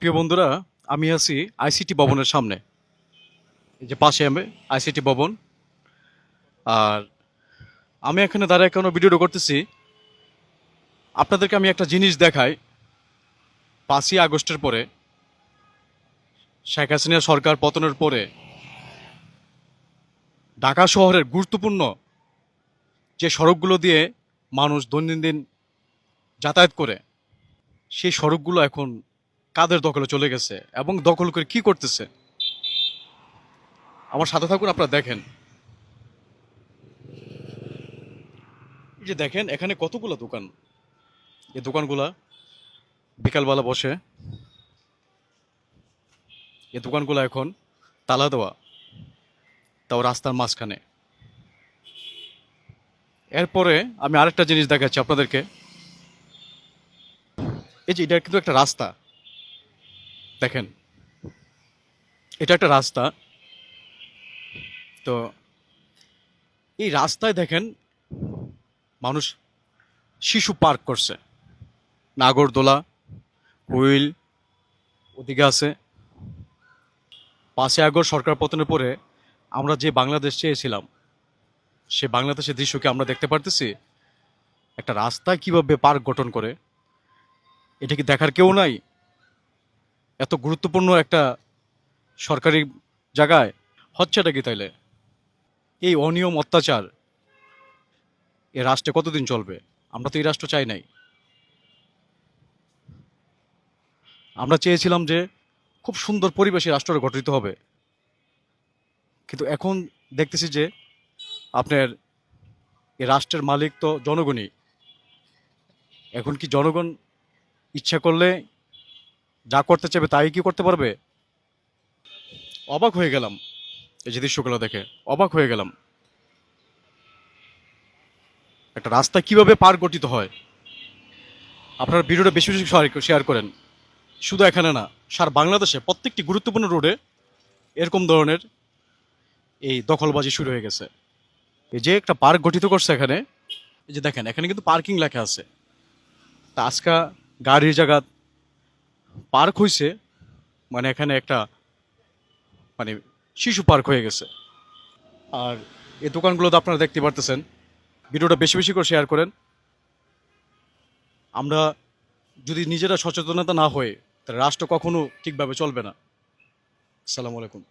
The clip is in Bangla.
প্রিয় বন্ধুরা, আমি আছি আইসিটি ভবনের সামনে। এই যে পাশে আমি আইসিটি ভবন। আর আমি এখানে দাঁড়ায় কোনো ভিডিও করতেছি। আপনাদেরকে আমি একটা জিনিস দেখাই। পাঁচই আগস্টের পরে, শেখ হাসিনা সরকার পতনের পরে, ঢাকা শহরের গুরুত্বপূর্ণ যে সড়কগুলো দিয়ে মানুষ দৈনন্দিন যাতায়াত করে, সেই সড়কগুলো এখন কাদের দখলে চলে গেছে এবং দখল করে কি করতেছে? আমার সাথে থাকুন, আপনারা দেখেন। যে দেখেন, এখানে কতগুলো দোকান? এই দোকানগুলা বিকালবেলা বসে। এই দোকানগুলো এখন তালা দেওয়া, তাও রাস্তার মাঝখানে। এরপরে আমি আরেকটা জিনিস দেখাচ্ছি আপনাদেরকে। এই যে এটা কিন্তু একটা রাস্তা। দেখেন, এটা একটা রাস্তা। তো এই রাস্তায় দেখেন, মানুষ শিশু পার্ক করছে। নাগরদোলা, হুইল, ওদিকে আছে। পাঁচই আগস্ট সরকার পতনের পরে আমরা যে বাংলাদেশ চেয়েছিলাম, সে বাংলাদেশের দৃশ্যকে আমরা দেখতে পারতেছি। একটা রাস্তায় কীভাবে পার্ক গঠন করে, এটা কি দেখার কেউ নাই? এত গুরুত্বপূর্ণ একটা সরকারি জায়গায় হচ্ছেটা কি তাইলে? এই অনিয়ম, অত্যাচার এ রাষ্ট্রে কতদিন চলবে? আমরা তো এই রাষ্ট্র চাই নাই। আমরা চেয়েছিলাম যে খুব সুন্দর পরিবেশে রাষ্ট্র গঠিত হবে। কিন্তু এখন দেখতেছি যে আপনার এ রাষ্ট্রের মালিক তো জনগণই। এখন কি জনগণ ইচ্ছা করলে যা করতে চাইবে তাই কি করতে পারবে? অবাক হয়ে গেলাম। এই যে দৃশ্যগুলো দেখে অবাক হয়ে গেলাম। একটা রাস্তা কীভাবে পার গঠিত হয়? আপনারা ভিডিওটা বেশি বেশি শেয়ার করেন। শুধু এখানে না, সার বাংলাদেশে প্রত্যেকটি গুরুত্বপূর্ণ রোডে এরকম ধরনের এই দখলবাজি শুরু হয়ে গেছে। এই যে একটা পার্ক গঠিত করছে এখানে, এই যে দেখেন, এখানে কিন্তু পার্কিং লেখা আছে। তা আজকা গাড়ির জায়গা পার্ক হয়েছে মানে এখানে একটা মানে শিশু পার্ক হয়ে গেছে। আর এই দোকানগুলো তো আপনারা দেখতে পারতেছেন। ভিডিওটা বেশি বেশি করে শেয়ার করেন। আমরা যদি নিজেরা সচেতনতা না হয়ে তাহলে রাষ্ট্র কখনো ঠিকভাবে চলবে না। আসসালামু আলাইকুম।